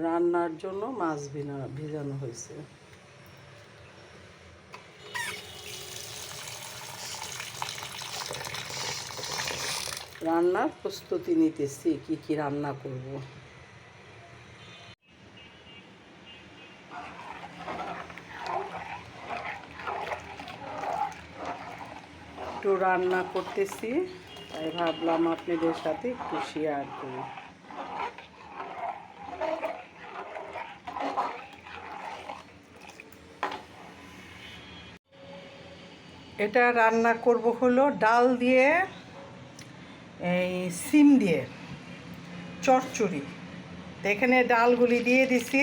রান্নার জন্য মাছ ভিনা, ভেজানো হয়েছে। রান্নার প্রস্তুতি নিতেছি, কি কি রান্না করব। একটু রান্না করতেছি, তাই ভাবলাম আপনাদের সাথে একটু শেয়ার করি। এটা রান্না করব হলো ডাল দিয়ে, এই সিম দিয়ে, চচ্চড়ি। এখানে ডালগুলি দিয়ে দিছি।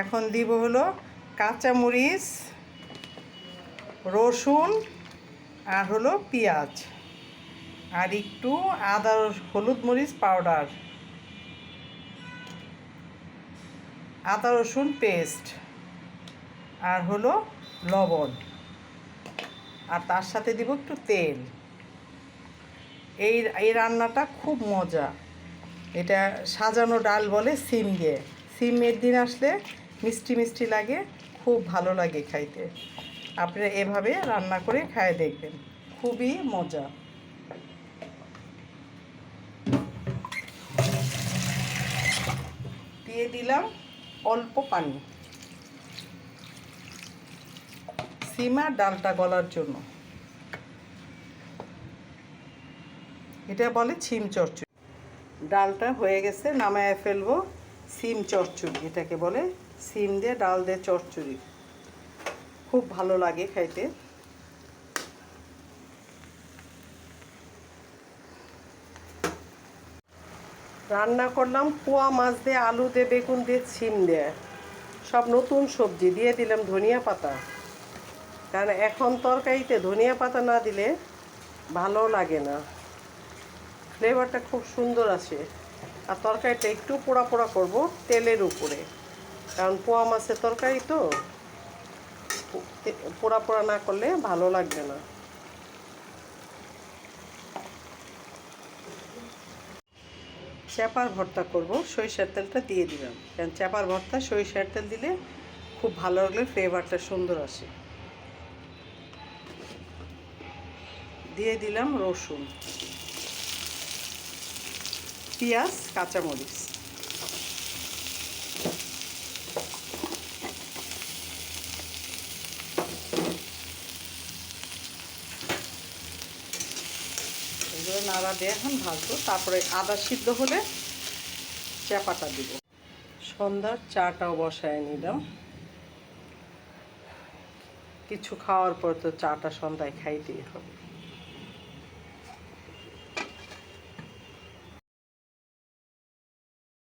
এখন দিব হলো কাঁচামরিচ, রসুন আর হলো পেঁয়াজ। আর একটু আদা, হলুদ মরিচ পাউডার। আদা, রসুন পেস্ট। আর হলো লবণ। আর তার সাথে দিব একটু তেল। এই এই রান্নাটা খুব মজা। এটা সাজানো ডাল বলে সিম দিয়ে সিমের দিন আসলে মিষ্টি মিষ্টি লাগে, খুব ভালো লাগে খাইতে। আপনারা এভাবে রান্না করে খায় দেখবেন। খুবই মজা। দিয়ে দিলাম অল্প পানি। সিম আর ডালটা গলার জন্য। এটা বলে ছিম চচ্চড়ি ডালটা হয়ে গেছে, নামায় ফেলব সিম চচ্চড়ি এটাকে বলে সিম দিয়ে ডাল দিয়ে চচ্চড়ি খুব ভালো লাগে খাইতে। রান্না করলাম পোয়া মাছ দিয়ে, আলু দিয়ে, বেগুন দিয়ে, ছিম দিয়ে। সব নতুন সবজি, দিয়ে দিলাম ধনিয়া পাতা। কারণ এখন তরকারিতে ধনিয়া পাতা না দিলে ভালো লাগে না। ফ্লেভারটা খুব সুন্দর আসে। আর তরকারিটা একটু পোড়া পোড়া করব তেলের উপরে। কারণ পোয়া মাছের তরকারি তো, পোড়া পোড়া না করলে ভালো লাগবে না। চ্যাপার ভর্তা করব, সরিষার তেলটা দিয়ে দিলাম। কারণ চ্যাপার ভর্তা সরিষার তেল দিলে খুব ভালো লাগলে ফ্লেভারটা সুন্দর আসে। দিয়ে দিলাম রসুন, পেঁয়াজ, কাঁচামরিচ। এগুলো নাড়া দিয়ে এখন ভাজবো, তারপরে আদা সিদ্ধ হলে চাপাটা দিব। সন্ধ্যার চাটাও বসায় নিলাম। কিছু খাওয়ার পর তো চাটা সন্ধ্যায় খাইতেই হবে।